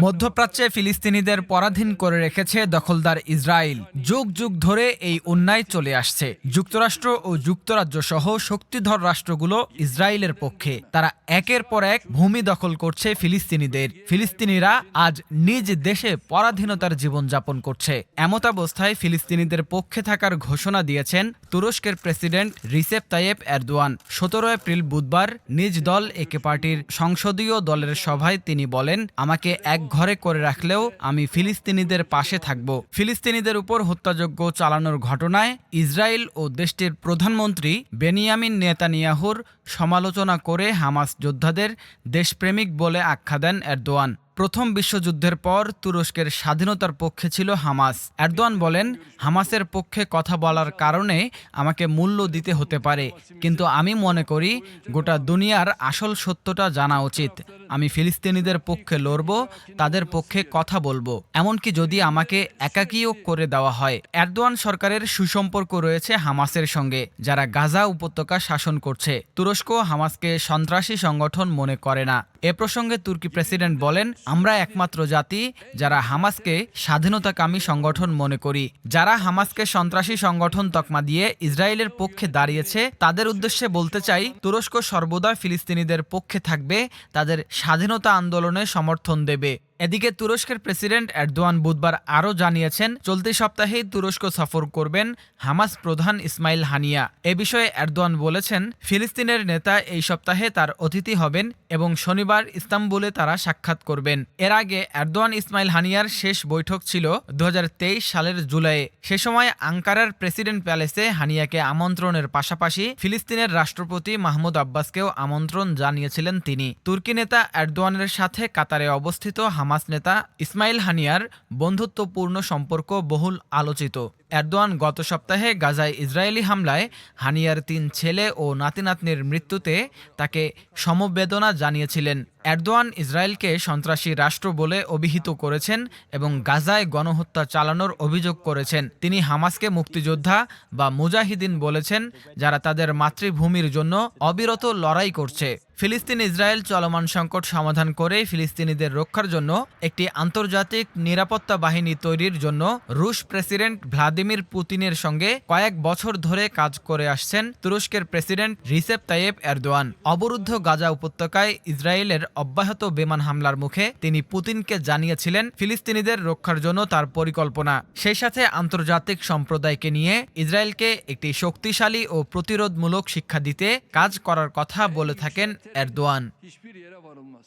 মধ্যপ্রাচ্যে ফিলিস্তিনিদের পরাধীন করে রেখেছে দখলদার ইসরায়েল। যুগ যুগ ধরে এই অন্যায় চলে আসছে। যুক্তরাষ্ট্র ও যুক্তরাজ্য সহ শক্তিধর রাষ্ট্রগুলো ইসরায়েলের পক্ষে। তারা একের পর এক ভূমি দখল করছে ফিলিস্তিনিদের। ফিলিস্তিনিরা আজ নিজ দেশে পরাধীনতার জীবনযাপন করছে। এমতাবস্থায় ফিলিস্তিনিদের পক্ষে থাকার ঘোষণা দিয়েছেন তুরস্কের প্রেসিডেন্ট রিসেপ তাইয়েব এরদোয়ান। সতেরো এপ্রিল বুধবার নিজ দল একে পার্টির সংসদীয় দলের সভায় তিনি বলেন, আমাকে এক ঘরে করে রাখলেও আমি ফিলিস্তিনিদের পাশে থাকব। ফিলিস্তিনিদের উপর হত্যাযজ্ঞ চালানোর ঘটনায় ইসরায়েল ও দেশটির প্রধানমন্ত্রী বেনিয়ামিন নেতানিয়াহুর সমালোচনা করে হামাস যোদ্ধাদের দেশপ্রেমিক বলে আখ্যা দেন এরদোয়ান। প্রথম বিশ্বযুদ্ধের পর তুরস্কের স্বাধীনতার পক্ষে ছিল হামাস। এরদোয়ান বলেন, হামাসের পক্ষে কথা বলার কারণে আমাকে মূল্য দিতে হতে পারে। কিন্তু আমি মনে করি, গোটা দুনিয়ার আসল সত্যটা জানা উচিত। আমি ফিলিস্তিনিদের পক্ষে লড়ব, তাদের পক্ষে কথা বলব। এমনকি যদি আমাকে একাকীও করে দেওয়া হয়। এরদোয়ান সরকারের সুসম্পর্ক রয়েছে হামাসের সঙ্গে, যারা গাজা উপত্যকা শাসন করছে। তুরস্ক হামাসকে সন্ত্রাসী সংগঠন মনে করে না। এ প্রসঙ্গে তুর্কি প্রেসিডেন্ট বলেন, আমরা একমাত্র জাতি যারা হামাসকে স্বাধীনতাকামী সংগঠন মনে করি। যারা হামাসকে সন্ত্রাসী সংগঠন তকমা দিয়ে ইসরায়েলের পক্ষে দাঁড়িয়েছে, তাদের উদ্দেশ্যে বলতে চাই, তুরস্ক সর্বদা ফিলিস্তিনিদের পক্ষে থাকবে, তাদের স্বাধীনতা আন্দোলনে সমর্থন দেবে। এদিকে তুরস্কের প্রেসিডেন্ট এরদোয়ান বুধবার আরও জানিয়েছেন, চলতি সপ্তাহেই তুরস্ক সফর করবেন হামাস প্রধান ইসমাইল হানিয়া। এ বিষয়ে এরদোয়ান বলেছেন, ফিলিস্তিনের নেতা এই সপ্তাহে তার অতিথি হবেন এবং শনিবার ইস্তাম্বুলে তারা সাক্ষাৎ করবেন। এর আগে এরদোয়ান ইসমাইল হানিয়ার শেষ বৈঠক ছিল দু হাজার তেইশ সালের জুলাইয়ে। সে সময় আঙ্কারার প্রেসিডেন্ট প্যালেসে হানিয়াকে আমন্ত্রণের পাশাপাশি ফিলিস্তিনের রাষ্ট্রপতি মাহমুদ আব্বাসকেও আমন্ত্রণ জানিয়েছিলেন তিনি। তুর্কি নেতা এরদোয়ানের সাথে কাতারে অবস্থিত হামাস নেতা ইসমাইল হানিয়ার বন্ধুত্বপূর্ণ সম্পর্ক বহুল আলোচিত। এরদোয়ান গত সপ্তাহে গাজায় ইসরায়েলি হামলায় হানিয়ার তিন ছেলে ও নাতিনাতনির মৃত্যুতে তাকে সমবেদনা জানিয়েছিলেন। এরদোয়ান ইসরায়েলকে সন্ত্রাসী রাষ্ট্র বলে অভিহিত করেছেন এবং গাজায় গণহত্যা চালানোর অভিযোগ করেছেন। তিনি হামাসকে মুক্তিযোদ্ধা বা মুজাহিদিন বলেছেন, যারা তাদের মাতৃভূমির জন্য অবিরত লড়াই করছে। ফিলিস্তিন ইসরায়েল চলমান সংকট সমাধান করে ফিলিস্তিনিদের রক্ষার জন্য একটি আন্তর্জাতিক নিরাপত্তা বাহিনী তৈরির জন্য রুশ প্রেসিডেন্ট ভ্লাদিমির পুতিনের সঙ্গে কয়েক বছর ধরে কাজ করে আসছেন তুরস্কের প্রেসিডেন্ট রিসেপ তাইয়েব এরদোয়ান। অবরুদ্ধ গাজা উপত্যকায় ইসরায়েলের অব্যাহত বিমান হামলার মুখে তিনি পুতিনকে জানিয়েছিলেন ফিলিস্তিনিদের রক্ষার জন্য তার পরিকল্পনা। সেই সাথে আন্তর্জাতিক সম্প্রদায়কে নিয়ে ইসরায়েলকে একটি শক্তিশালী ও প্রতিরোধমূলক শিক্ষা দিতে কাজ করার কথা বলে থাকেন Erdoğan. Hiçbir yere varılmaz.